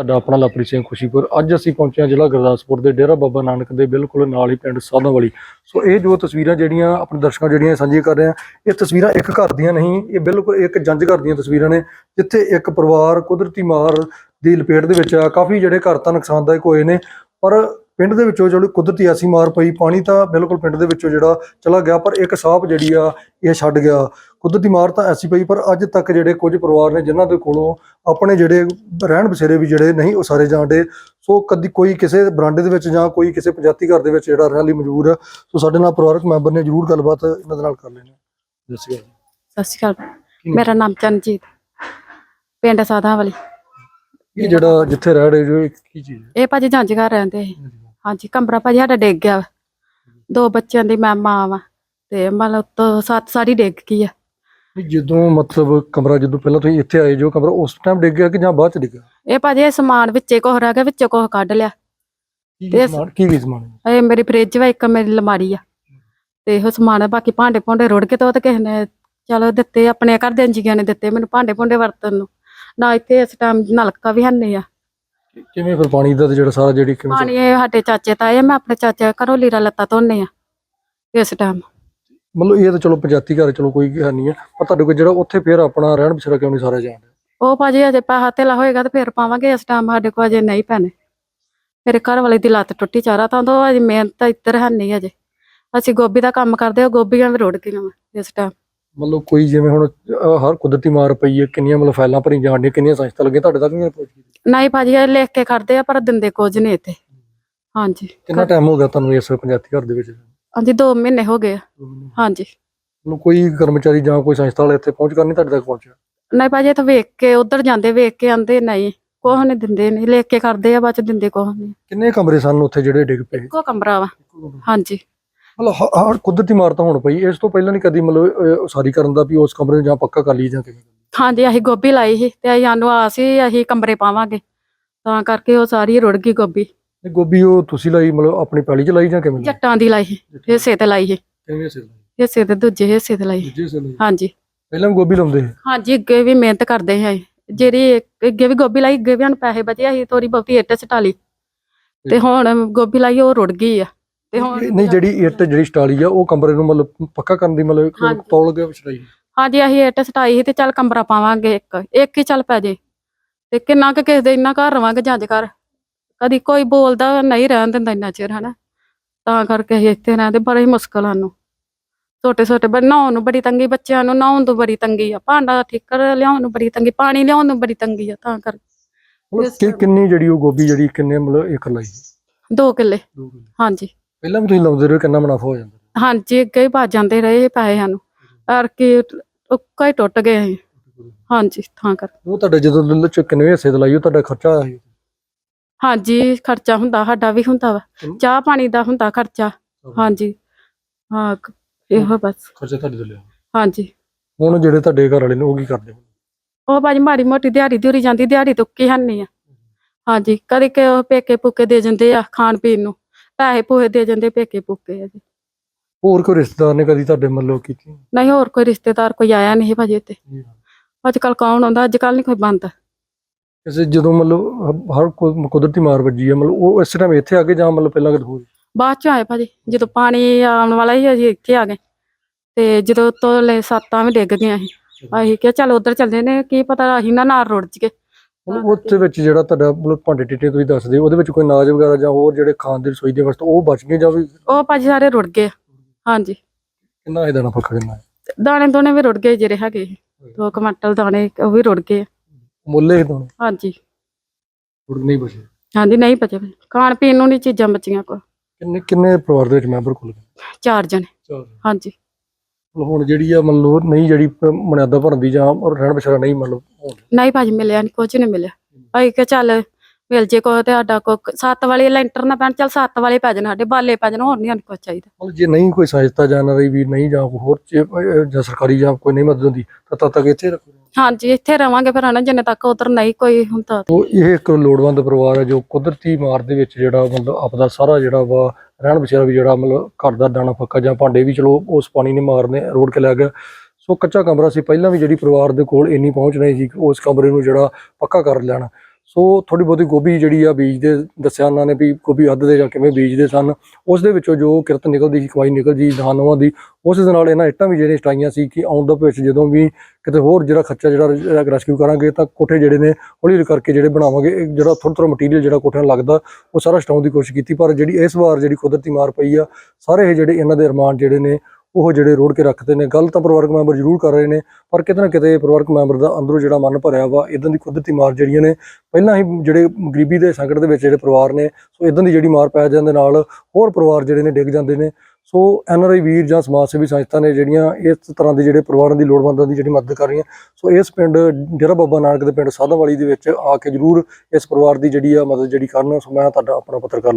ਸਾਡਾ ਆਪਣਾ ਲਵਪ੍ਰੀਤ ਸਿੰਘ ਖੁਸ਼ੀਪੁਰ। ਅੱਜ ਅਸੀਂ ਪਹੁੰਚੇ ਹਾਂ ਜ਼ਿਲ੍ਹਾ ਗੁਰਦਾਸਪੁਰ ਦੇ ਡੇਰਾ ਬਾਬਾ ਨਾਨਕ ਦੇ ਬਿਲਕੁਲ ਨਾਲ ਹੀ ਪਿੰਡ ਸਾਧਾਂ ਵਾਲੀ ਸੋ ਇਹ ਜੋ ਤਸਵੀਰਾਂ ਜਿਹੜੀਆਂ ਆਪਣੇ ਦਰਸ਼ਕਾਂ ਜਿਹੜੀਆਂ ਸਾਂਝੀਆਂ ਕਰ ਰਹੇ ਹਾਂ, ਇਹ ਤਸਵੀਰਾਂ ਇੱਕ ਘਰ ਦੀਆਂ ਨਹੀਂ, ਇਹ ਬਿਲਕੁਲ ਇੱਕ ਜੰਜ ਘਰ ਦੀਆਂ ਤਸਵੀਰਾਂ ਨੇ, ਜਿੱਥੇ ਇੱਕ ਪਰਿਵਾਰ ਕੁਦਰਤੀ ਮਾਰ ਦੀ ਲਪੇਟ ਦੇ ਵਿੱਚ ਆ। ਕਾਫੀ ਜਿਹੜੇ ਘਰ ਤਾਂ ਨੁਕਸਾਨਦਾਇਕ ਹੋਏ ਨੇ, ਪਰ ਪਿੰਡ ਦੇ ਵਿੱਚੋਂ ਜਿਹੜੀ ਕੁਦਰਤੀ ਐਸੀ ਮਾਰ ਪਈ ਪਾਣੀ ਤਾਂ ਬਿਲਕੁਲ ਪਿੰਡ ਦੇ ਵਿੱਚੋਂ ਜਿਹੜਾ ਚਲਾ ਗਿਆ ਪਰ ਇੱਕ ਸਾਹਪ ਜਿਹੜੀ ਆ ਇਹ ਛੱਡ ਗਿਆ। ਕੁਦਰਤੀ ਮਾਰ ਤਾਂ ਐਸੀ ਪਈ ਪਰ ਅੱਜ ਤੱਕ ਜਿਹੜੇ ਕੁਝ ਪਰਿਵਾਰ ਨੇ ਜਿਨ੍ਹਾਂ ਦੇ ਕੋਲੋਂ ਆਪਣੇ ਜਿਹੜੇ ਰਹਿਣ ਬਸੇਰੇ ਵੀ ਜਿਹੜੇ ਨਹੀਂ ਉਸਾਰੇ ਜਾਂਦੇ ਸੋ ਕਦੀ ਕੋਈ ਕਿਸੇ ਬਰਾਂਡੇ ਦੇ ਵਿੱਚ ਜਾਂ ਕੋਈ ਕਿਸੇ ਪੰਜਾਤੀ ਘਰ ਦੇ ਵਿੱਚ ਜਿਹੜਾ ਰਹਿਣ ਲਈ ਮਜਬੂਰ ਸੋ ਸਾਡੇ ਨਾਲ ਪਰਿਵਾਰਕ ਮੈਂਬਰ ਨੇ ਜਰੂਰ ਗੱਲਬਾਤ ਇਹਨਾਂ ਦੇ ਨਾਲ ਕਰ ਲੈਣੀ ਸਤਿ ਸ਼੍ਰੀ ਅਕਾਲ ਮੇਰਾ ਨਾਮ ਚਰਨਜੀਤ ਪਿੰਡ ਸਾਧਾਂ ਵਾਲੀ ਇਹ ਜਿਹੜਾ ਜਿੱਥੇ ਰਹਿ ਰਹੇ ਜੋ ਕੀ ਚੀਜ਼ ਹੈ? ਇਹ ਭਾਜੀ ਜੰਜ ਘਰ ਰਹਿੰਦੇ ਸੀ ਹਾਂਜੀ ਕਮਰਾ ਭਾਜੀ ਸਾਡਾ ਡਿੱਗ ਗਿਆ ਵਾ। ਦੋ ਬੱਚਿਆਂ ਦੀ ਮੈਂ ਮਾਂ ਵਾ ਤੇ ਮਤਲਬ ਤੋਂ ਸੱਤ ਸਾਰੀ ਡਿੱਗ ਗਈ ਆ। ਜਦੋਂ ਮਤਲਬ ਕਮਰਾ ਜਦੋਂ ਪਹਿਲਾਂ ਤੁਸੀਂ ਇੱਥੇ ਆਏ ਜੋ ਕਮਰਾ ਉਸ ਟਾਈਮ ਡਿੱਗ ਗਿਆ ਕਿ ਜਾਂ ਬਾਅਦ ਚ ਡਿੱਗਾ ਇਹ ਭਾਜੀ ਇਹ ਸਮਾਨ ਵਿੱਚੇ ਕੋਹ ਰਹਿ ਗਿਆ ਵਿੱਚੇ ਕੋਹ ਕੱਢ ਲਿਆ। ਕੀ ਤੇ ਸਮਾਨ ਕੀ ਕੀ ਸਮਾਨ ਹੈ? ਇਹ ਮੇਰੀ ਫ੍ਰਿਜ ਵਾ ਇੱਕ ਮੇਰੀ ਅਲਮਾਰੀ ਆ। ਤੇ ਇਹੋ ਸਮਾਨ ਆ ਬਾਕੀ ਭਾਂਡੇ ਭੁੰਡੇ ਰੁੜ ਕੇ ਤੇ ਉਹ ਤਾਂ ਕਿਸੇ ਨੇ ਚਲੋ ਦਿੱਤੇ ਆਪਣੇ ਘਰ ਦੇ ਜੀਆਂ ਨੇ ਦਿੱਤੇ ਮੈਨੂੰ ਭਾਂਡੇ ਭੁੰਡੇ ਵਰਤਨ ਨੂੰ। ਨਾ ਇੱਥੇ ਇਸ ਟਾਈਮ ਨਲਕਾ ਵੀ ਹੰਨੇ ਆ। ਕਿਵੇਂ ਫਿਰ ਪਾਣੀ ਦਾ ਤੇ ਜਿਹੜਾ ਸਾਰਾ ਜਿਹੜੀ ਕਿਵੇਂ ਪਾਣੀ ਇਹ ਸਾਡੇ ਚਾਚੇ ਤਾਏ ਮੈਂ ਆਪਣੇ ਚਾਚੇ ਘਰੋਂ ਲੀਰਾ ਲੱਤਾ ਧੋਨੇ ਆ ਇਸ ਟਾਈਮ ਮਤਲਬ ਇਹ ਤਾਂ ਚਲੋ ਪੰਜਾਤੀ ਘਰ ਚਲੋ ਕੋਈ ਹੈ ਨਹੀਂ ਹੈ ਪਰ ਤੁਹਾਡੇ ਕੋਲ ਜਿਹੜਾ ਉੱਥੇ ਫਿਰ ਆਪਣਾ ਰਹਿਣ ਬਸੇਰਾ ਕਿਉਂ ਨਹੀਂ ਸਾਰਾ ਜਾਂਦਾ ਉਹ ਭਾਜੀ ਅਜੇ ਪੈਸਾ ਧੇਲਾ ਹੋਏਗਾ ਤੇ ਫਿਰ ਪਾਵਾਂਗੇ ਇਸ ਟਾਈਮ ਸਾਡੇ ਕੋਲ ਅਜੇ ਨਹੀਂ ਪੈਣੇ। ਮੇਰੇ ਘਰ ਵਾਲੇ ਦੀ ਲੱਤ ਟੁੱਟੀ ਚਾਰਾ ਤਾਂ ਉਹ ਅਜੇ ਮਿਹਨਤ ਤਾਂ ਇੱਧਰ ਹੈ ਨਹੀਂ ਅਜੇ। ਅਸੀਂ ਗੋਭੀ ਦਾ ਕੰਮ ਕਰਦੇ ਹਾਂ ਗੋਭੀਆਂ ਵੀ ਰੁੜ ਗਈਆਂ ਇਸ ਟਾਈਮ ਮਤਲਬ ਕੋਈ ਜਿਵੇਂ ਹੁਣ ਅਹ, ਹਰ ਕੁਦਰਤੀ ਮਾਰ ਪਈ ਹੈ ਕਿੰਨੀਆਂ ਮਤਲਬ ਫਾਈਲਾਂ ਭਰੀ ਜਾਣ ਕਿੰਨੀਆਂ ਸੰਸਥਾ ਲੱਗੇ ਤੁਹਾਡੇ ਤੱਕ ਨਹੀਂ ਪਹੁੰਚੀ ਨਹੀਂ ਭਾਜੀ ਇਹ ਲਿਖ ਕੇ ਕਰਦੇ ਆ ਪਰ ਦਿੰਦੇ ਕੁਝ ਨਹੀਂ ਇੱਥੇ। ਹਾਂਜੀ। ਕਿੰਨਾ ਟਾਈਮ ਹੋ ਗਿਆ ਤੁਹਾਨੂੰ ਇਸ ਪੰਜਾਤੀ ਘਰ ਦੇ ਵਿੱਚ? ਹਾਂਜੀ 2 ਮਹੀਨੇ ਹੋ ਗਏ ਆ। ਹਾਂਜੀ। ਮਤਲਬ ਕੋਈ ਕਰਮਚਾਰੀ ਜਾਂ ਕੋਈ ਸੰਸਥਾ ਵਾਲਾ ਇੱਥੇ ਪਹੁੰਚ ਕਰਨੀ ਤੁਹਾਡੇ ਤੱਕ ਪਹੁੰਚਿਆ? ਨਹੀਂ ਭਾਜੀ ਇੱਥੇ ਵੇਖ ਕੇ ਉਧਰ ਜਾਂਦੇ ਵੇਖ ਕੇ ਆਂਦੇ ਨਹੀਂ। ਕੋਹ ਨਹੀਂ ਦਿੰਦੇ ਨਹੀਂ। ਲਿਖ ਕੇ ਕਰਦੇ ਆ ਬਾਅਦ ਚ ਦਿੰਦੇ ਕੋਹ ਨਹੀਂ। ਕਿੰਨੇ ਕਮਰੇ ਸਨ ਉੱਥੇ ਜਿਹੜੇ ਡਿੱਗ ਪਏ? ਇੱਕੋ ਕਮਰਾ ਵਾ। ਹਾਂਜੀ। ਮਤਲਬ ਹ- ਹਰ ਕੁਦਰਤੀ ਮਾਰ ਤਾਂ ਹੋਣ ਪਈ ਇਸ ਤੋਂ ਪਹਿਲਾਂ ਨਹੀਂ ਕਦੀ ਮਤਲਬ ਉਸਾਰੀ ਕਰਨ ਦਾ ਵੀ ਉਸ ਕਮਰੇ ਨੂੰ ਜਾਂ ਪੱਕਾ ਕਰ ਲਈ ਜਾਂ ਕਿਵੇਂ ਹਾਂਜੀ ਅਸੀਂ ਗੋਭੀ ਲਾਈ ਸੀ ਤੇ ਅਸੀਂ ਸਾਨੂੰ ਆਸ ਸੀ ਅਸੀਂ ਕਮਰੇ ਪਾਵਾਂਗੇ ਤਾਂ ਕਰਕੇ ਉਹ ਸਾਰੀ ਰੁੜ ਗਈ ਗੋਭੀ। ਇਹ ਗੋਭੀ ਉਹ ਤੁਸੀਂ ਲਾਈ ਮਤਲਬ ਆਪਣੀ ਪੈਲੀ ਚ ਲਾਈ ਜਾਂ ਕਿਵੇਂ? ਜੱਟਾਂ ਦੀ ਲਾਈ ਸੀ ਹਿੱਸੇ ਤੇ ਲਾਈ ਸੀ। ਕਿਵੇਂ ਸੇ ਲਾਈ? ਹਿੱਸੇ ਤੇ ਦੂਜੇ ਹਿੱਸੇ ਤੇ ਲਾਈ ਦੂਜੇ ਸੇ ਲਾਈ। ਹਾਂਜੀ। ਪਹਿਲਾਂ ਗੋਭੀ ਲਾਉਂਦੇ ਸੀ? ਹਾਂਜੀ ਅੱਗੇ ਵੀ ਮਿਹਨਤ ਕਰਦੇ ਹਾਂ ਅਸੀਂ। ਜਿਹੜੀ ਅੱਗੇ ਵੀ ਗੋਭੀ ਲਾਈ ਅੱਗੇ ਵੀ ਸਾਨੂੰ ਪੈਸੇ ਬਚੇ ਅਸੀਂ ਥੋੜੀ ਬਹੁਤੀ ਇੱਟ ਸਟਾ ਲਈ। ਤੇ ਹੁਣ ਗੋਭੀ ਲਾਈ ਉਹ ਰੁੜ ਗਈ ਆ। ਤੇ ਹੁਣ ਨਹੀਂ ਜਿਹੜੀ ਇੱਟ ਜਿਹੜੀ ਸਟਾਲੀ ਆ ਉਹ ਕਮਰੇ ਨੂੰ ਮਤਲਬ ਪੱਕਾ ਕਰਨ ਦੀ ਮਤਲਬ ਇੱਕ। ਤੌਲ ਗਿਆ ਵਿਚਾਈ ਹਾਂਜੀ ਅਸੀਂ ਇੱਟ ਸਟਾਈ ਸੀ ਤੇ ਚੱਲ ਕਮਰਾ ਪਾਵਾਂਗੇ ਇੱਕ। ਇੱਕ ਹੀ ਚੱਲ ਪੈ ਜੇ। ਤੇ ਕਿੰਨਾ ਕੁ ਕਿਸੇ ਦੇ ਇੰਨਾ ਘਰ ਰਵਾਂਗੇ ਜੰਜ ਘਰ। ਕਦੀ ਕੋਈ ਬੋਲਦਾ ਨਹੀਂ ਰਹਿਣ ਦਿੰਦਾ ਇੰਨਾ ਚਿਰ ਹਨਾ? ਤਾਂ ਕਰਕੇ ਅਸੀਂ ਇੱਥੇ ਰਹਿੰਦੇ ਬੜੀ ਮੁਸ਼ਕਲ ਸਾਨੂੰ। ਛੋਟੇ ਛੋਟੇ ਬੱਚੇ ਨਹਾਉਣ ਨੂੰ ਬੜੀ ਤੰਗੀ ਬੱਚਿਆਂ ਨੂੰ ਨਹਾਉਣ ਤੋਂ ਬੜੀ ਤੰਗੀ ਆ। ਭਾਂਡਾ ਠੀਕਰ ਲਿਆਉਣ ਨੂੰ ਬੜੀ ਤੰਗੀ ਪਾਣੀ ਲਿਆਉਣ ਨੂੰ ਬੜੀ ਤੰਗੀ ਆ ਤਾਂ ਕਰਕੇ। ਕਿੰਨੀ ਜਿਹੜੀ ਉਹ ਗੋਭੀ ਜਿਹੜੀ ਕਿੰਨੇ ਮਤਲਬ ਏਕੜ ਲਾਈ? ਦੋ ਕਿੱਲੇ। ਹਾਂਜੀ। ਪਹਿਲਾਂ ਵੀ ਤੁਸੀਂ ਲਾਉਂਦੇ ਰਹੇ ਕਿੰਨਾ ਮੁਨਾਫਾ ਹੋ ਜਾਂਦਾ ਹਾਂਜੀ ਅੱਗੇ ਹੀ ਭੱਜ ਜਾਂਦੇ ਰਹੇ ਪੈਸੇ ਸਾਨੂੰ। ਪਰ ਕਿ ਉੱਕਾ ਹੀ ਟੁੱਟ ਗਏ ਅਸੀਂ। ਹਾਂਜੀ ਤਾਂ ਕਰ ਉਹ ਤੁਹਾਡੇ ਜਦੋਂ ਦਿਲ ਚ ਕਿੰਨੇ ਹਿੱਸੇ ਤੇ ਲਾਈ ਉਹ ਤੁਹਾਡਾ ਖਰਚਾ ਆਇਆ ਸੀ? ਹਾਂਜੀ ਖਰਚਾ ਹੁੰਦਾ ਸਾਡਾ ਵੀ ਹੁੰਦਾ ਵਾ। ਹਮ। ਚਾਹ ਪਾਣੀ ਦਾ ਹੁੰਦਾ ਖਰਚਾ। ਹਾਂਜੀ। ਹਾਂ ਕ- ਇਹੋ ਬਸ। ਖਰਚਾ ਤੁਹਾਡੇ ਤੋਂ ਲਿਆ। ਹਾਂਜੀ। ਹੁਣ ਜਿਹੜੇ ਤੁਹਾਡੇ ਘਰ ਵਾਲੇ ਨੇ ਉਹ ਕੀ ਕਰਦੇ ਉਹ ਭਾਜੀ ਮਾੜੀ ਮੋਟੀ ਦਿਹਾੜੀ ਦਿਹੜੀ ਜਾਂਦੀ ਦਿਹਾੜੀ ਤੁੱਕੀ ਹੰਨੀ ਆ। ਹਾਂਜੀ ਕਦੇ ਕਿ ਉਹ ਪੇਕੇ ਪੁੱਕੇ ਦੇ ਜਾਂਦੇ ਆ ਖਾਣ ਪੀਣ ਨੂੰ। ਪੈਸੇ ਪੂਹੇ ਦੇ ਜਾਂਦੇ ਪੇਕੇ ਪੁੱਕੇ ਆ ਜੀ। ਹੋਰ ਕੋਈ ਰਿਸ਼ਤੇਦਾਰ ਨੇ ਕਦੀ ਤੁਹਾਡੇ ਮਤਲਬ ਕੀਤੀ? ਨਹੀਂ ਹੋਰ ਕੋਈ ਰਿਸ਼ਤੇਦਾਰ ਕੋਈ ਆਇਆ ਨਹੀਂ ਭਾਜੀ ਇੱਥੇ। ਅੱਜ ਕੱਲ ਕੌਣ ਆਉਂਦਾ? ਅੱਜ ਕੱਲ ਨਹੀਂ ਕੋਈ ਬੰਦ। ਕਿਸੇ ਜਦੋਂ ਮਤਲਬ ਹ- ਹਰ ਕੋਈ ਕੁਦਰਤੀ ਮਾਰ ਵੱਜੀ ਹੈ ਮਤਲਬ ਉਹ ਇਸ ਟਾਈਮ ਇੱਥੇ ਆ ਕੇ ਜਾਂ ਮਤਲਬ ਪਹਿਲਾਂ ਕਦੇ ਹੋਰ? ਬਾਅਦ ਚ ਆਏ ਭਾਜੀ। ਜਦੋਂ ਪਾਣੀ ਆਉਣ ਵਾਲਾ ਸੀ ਅਸੀਂ ਇੱਥੇ ਆ ਗਏ। ਤੇ ਜਦੋਂ ਤੋਲੇ ਸੱਤਾਂ ਵੀ ਡਿੱਗ ਸੀ। ਅਸੀਂ ਕਿਹਾ ਚੱਲ ਉਧਰ ਚੱਲਦੇ ਨੇ ਕੀ ਪਤਾ ਅਸੀਂ ਨਾ ਨਾਲ ਰੁੜ ਜਗੇ ਮਤਲਬ ਉਹਦੇ ਵਿੱਚ ਜਿਹੜਾ ਤੁਹਾਡਾ ਮਤਲਬ ਭਾਂਡੇ ਟਿੱਟੇ ਤੁਸੀਂ ਦੱਸਦੇ ਹੋ, ਉਹਦੇ ਵਿੱਚ ਕੋਈ ਅਨਾਜ ਵਗੈਰਾ ਜਾਂ ਹੋਰ ਜਿਹੜੇ ਖਾਣ ਦੀ ਰਸੋਈ ਦੇ ਵਸਤ ਉਹ ਬਚ ਗਏ ਜਾਂ ਵੀ ਉਹ ਭਾਜੀ ਸਾਰੇ ਰੁੜ ਗਏ। ਹਾਂਜੀ। ਕਿੰਨਾ ਇਹਦਾ ਨਾ ਫੱਕਾ ਕਿੰਨਾ? ਹੈ ਦਾਣੇ ਦੋਣੇ ਵੀ ਰੁੜ ਗਏ ਜਿਹੜੇ ਹੈਗੇ। ਸੀ। ਦੋ ਕੁਇੰਟਲ ਦਾਣੇ ਉਹ ਵੀ ਰੁੜ ਗਏ। ਮੁੱਲੇ ਹੀ ਦੋਨੇ? ਹਾਂਜੀ। ਥੋੜੇ ਨਹੀਂ ਬਚੇ। ਹਾਂਜੀ ਨਹੀਂ ਬਚੇ। ਭਾਜੀ। ਖਾਣ ਪੀਣ ਨੂੰ ਨਹੀਂ ਚੀਜ਼ਾਂ ਬਚੀਆਂ ਕੋ ਕਿੰਨੇ ਕਿੰਨੇ ਪਰਿਵਾਰ ਦੇ ਵਿੱਚ ਮੈਂਬਰ ਕੋਲ ਚਾਰ ਜਣੇ। ਚਾਰ ਹਾਂਜੀ। ਹੁਣ ਜਿਹੜੀ ਆ ਮੰਨ ਲਓ ਨਹੀਂ ਜਿਹੜੀ ਮਨਿਆਦਾ ਭਰਨ ਦੀ ਜਾਂ ਰਹਿਣ ਬਸਰਾ ਨਹੀਂ ਮੰਨ ਲਓ ਨਹੀਂ ਭਾਜੀ, ਮਿਲਿਆ ਨਹੀਂ ਕੁਝ ਨਹੀਂ ਮਿਲਿਆ। ਅਸੀਂ ਕਿ ਚੱਲ ਮਿਲ ਜੇ ਕੋ ਤੇ ਸਾਡਾ ਕੋ ਸੱਤ ਵਾਲੇ ਲੈਂਟਰ ਨਾ ਪੈਣ ਚੱਲ ਸੱਤ ਵਾਲੇ ਪੈ ਜਾਣ ਸਾਡੇ ਬਾਲੇ ਪੈ ਜਾਣ ਹੋਰ ਨਹੀਂ ਸਾਨੂੰ ਕੁਝ ਚਾਹੀਦਾ। ਮਤਲਬ ਜੇ ਨਹੀਂ ਕੋਈ ਸਹਾਇਤਾ ਜਾਂ ਰਹੀ ਵੀ ਨਹੀਂ ਜਾਂ ਕੋਈ ਹੋਰ ਅਹ ਜਾਂ ਸਰਕਾਰੀ ਜਾਂ ਕੋਈ ਨਹੀਂ ਮਦਦ ਹੁੰਦੀ ਤਾਂ ਤਦ ਤੱਕ ਇੱਥੇ ਰੱਖੋ। ਹਾਂਜੀ ਇੱਥੇ ਰਵਾਂਗੇ ਫਿਰ ਹਨਾ ਜਿੰਨੇ ਤੱਕ ਉਧਰ ਨਹੀਂ ਕੋਈ ਹੁੰਦਾ ਤੋ। ਇਹ ਇੱਕ ਲੋੜਵੰਦ ਪਰਿਵਾਰ ਹੈ ਜੋ ਕੁਦਰਤੀ ਮਾਰ ਦੇ ਵਿੱਚ ਜਿਹੜਾ ਮਤਲਬ ਆਪਦਾ ਸਾਰਾ ਜਿਹੜਾ ਵਾ ਰਹਿਣ ਬਸੇਰਾ ਵੀ ਜਿਹੜਾ ਮਤਲਬ ਘਰ ਦਾ ਦਾਣਾ ਫੱਕਾ ਜਾਂ ਭਾਂਡੇ ਵੀ ਚਲੋ ਉਸ ਪਾਣੀ ਨੇ ਮਾਰਨੇ ਰੋੜ ਕੇ ਲੈ ਗਿਆ। ਸੋ ਕੱਚਾ ਕਮਰਾ ਸੀ ਪਹਿਲਾਂ ਵੀ ਜਿਹੜੀ ਪਰਿਵਾਰ ਦੇ ਕੋਲ ਇੰਨੀ ਪਹੁੰਚ ਨਹੀਂ ਸੀ ਕਿ ਉਸ ਕਮਰੇ ਨੂੰ ਜਿਹੜਾ ਪੱਕਾ ਕਰ ਲੈਣਾ। ਸੋ ਥੋੜੀ ਬਹੁਤੀ ਗੋਭੀ ਜਿਹੜੀ ਆ ਬੀਜਦੇ, ਦੱਸਿਆ ਉਹਨਾਂ ਨੇ ਵੀ ਗੋਭੀ ਅੱਧ ਦੇ ਜਾਂ ਕਿਵੇਂ ਬੀਜਦੇ ਸਨ, ਉਸ ਦੇ ਵਿੱਚੋਂ ਜੋ ਕਿਰਤ ਨਿਕਲਦੀ ਸੀ, ਕਮਾਈ ਨਿਕਲਦੀ ਧਾਨਵਾਂ ਦੀ, ਉਸ ਦੇ ਨਾਲ ਇਹਨਾਂ ਇੱਟਾਂ ਵੀ ਜਿਹੜੀਆਂ ਸਟਾਈਆਂ ਸੀ ਕਿ ਆਉਣ ਦਾ ਭਵਿੱਖ ਜਦੋਂ ਵੀ ਕਿਤੇ ਹੋਰ ਜਿਹੜਾ ਖਰਚਾ ਜਿਹੜਾ ਰੈਸਕਿਊ ਕਰਾਂਗੇ ਤਾਂ ਕੋਠੇ ਜਿਹੜੇ ਨੇ ਹੌਲੀ ਹੌਲੀ ਕਰਕੇ ਜਿਹੜੇ ਬਣਾਵਾਂਗੇ ਜਿਹੜਾ ਥੋੜਾ ਥੋੜਾ ਮਟੀਰੀਅਲ ਜਿਹੜਾ ਕੋਠਿਆਂ ਨੂੰ ਲੱਗਦਾ, ਉਹ ਸਾਰਾ ਸਟਾਉਣ ਦੀ ਕੋਸ਼ਿਸ਼ ਕੀਤੀ, ਪਰ ਜਿਹੜੀ ਇਸ ਵਾਰ ਜਿਹੜੀ ਕੁਦਰਤੀ ਮਾਰ ਪਈ ਆ, ਸਾਰੇ ਇਹ ਜਿਹੜੇ ਇਹਨਾਂ ਦੇ ਅਰਮਾਨ ਜਿਹੜੇ ਨੇ ਉਹ ਜਿਹੜੇ ਰੋੜ ਕੇ ਰੱਖਦੇ ਨੇ, ਗੱਲ ਤਾਂ ਪਰਿਵਾਰਕ ਮੈਂਬਰ ਜ਼ਰੂਰ ਕਰ ਰਹੇ ਨੇ, ਪਰ ਕਿਤੇ ਨਾ ਕਿਤੇ ਪਰਿਵਾਰਕ ਮੈਂਬਰ ਦਾ ਅੰਦਰੋਂ ਜਿਹੜਾ ਮਨ ਭਰਿਆ ਵਾ ਇਦਾਂ ਦੀ ਕੁਦਰਤੀ ਮਾਰ ਜਿਹੜੀਆਂ ਨੇ, ਪਹਿਲਾਂ ਹੀ ਜਿਹੜੇ ਗਰੀਬੀ ਦੇ ਸੰਕਟ ਦੇ ਵਿੱਚ ਜਿਹੜੇ ਪਰਿਵਾਰ ਨੇ, ਸੋ ਇਦਾਂ ਦੀ ਜਿਹੜੀ ਮਾਰ ਪੈ ਜਾਣ ਦੇ ਨਾਲ ਹੋਰ ਪਰਿਵਾਰ ਜਿਹੜੇ ਨੇ ਡਿੱਗ ਜਾਂਦੇ ਨੇ, ਸੋ ਐੱਨ ਆਰ ਆਈ ਵੀਰ ਜਾਂ ਸਮਾਜ ਸੇਵੀ ਸੰਸਥਾ ਨੇ ਜਿਹੜੀਆਂ ਇਸ ਤਰ੍ਹਾਂ ਦੇ ਜਿਹੜੇ ਪਰਿਵਾਰਾਂ ਦੀ ਲੋੜਵੰਦਾਂ ਦੀ ਜਿਹੜੀ ਮਦਦ ਕਰ ਰਹੀਆਂ, ਸੋ ਇਸ ਪਿੰਡ ਡੇਰਾ ਬਾਬਾ ਨਾਨਕ ਦੇ ਪਿੰਡ ਸਾਧਾਂਵਾਲੀ ਦੇ ਵਿੱਚ ਆ ਕੇ ਜ਼ਰੂਰ ਇਸ ਪਰਿਵਾਰ ਦੀ ਜਿਹੜੀ ਆ ਮਦਦ ਜਿਹੜੀ ਕਰਨ, ਸੋ ਮੈਂ ਤੁਹਾਡਾ ਆਪਣਾ ਪੱਤਰਕਾਰ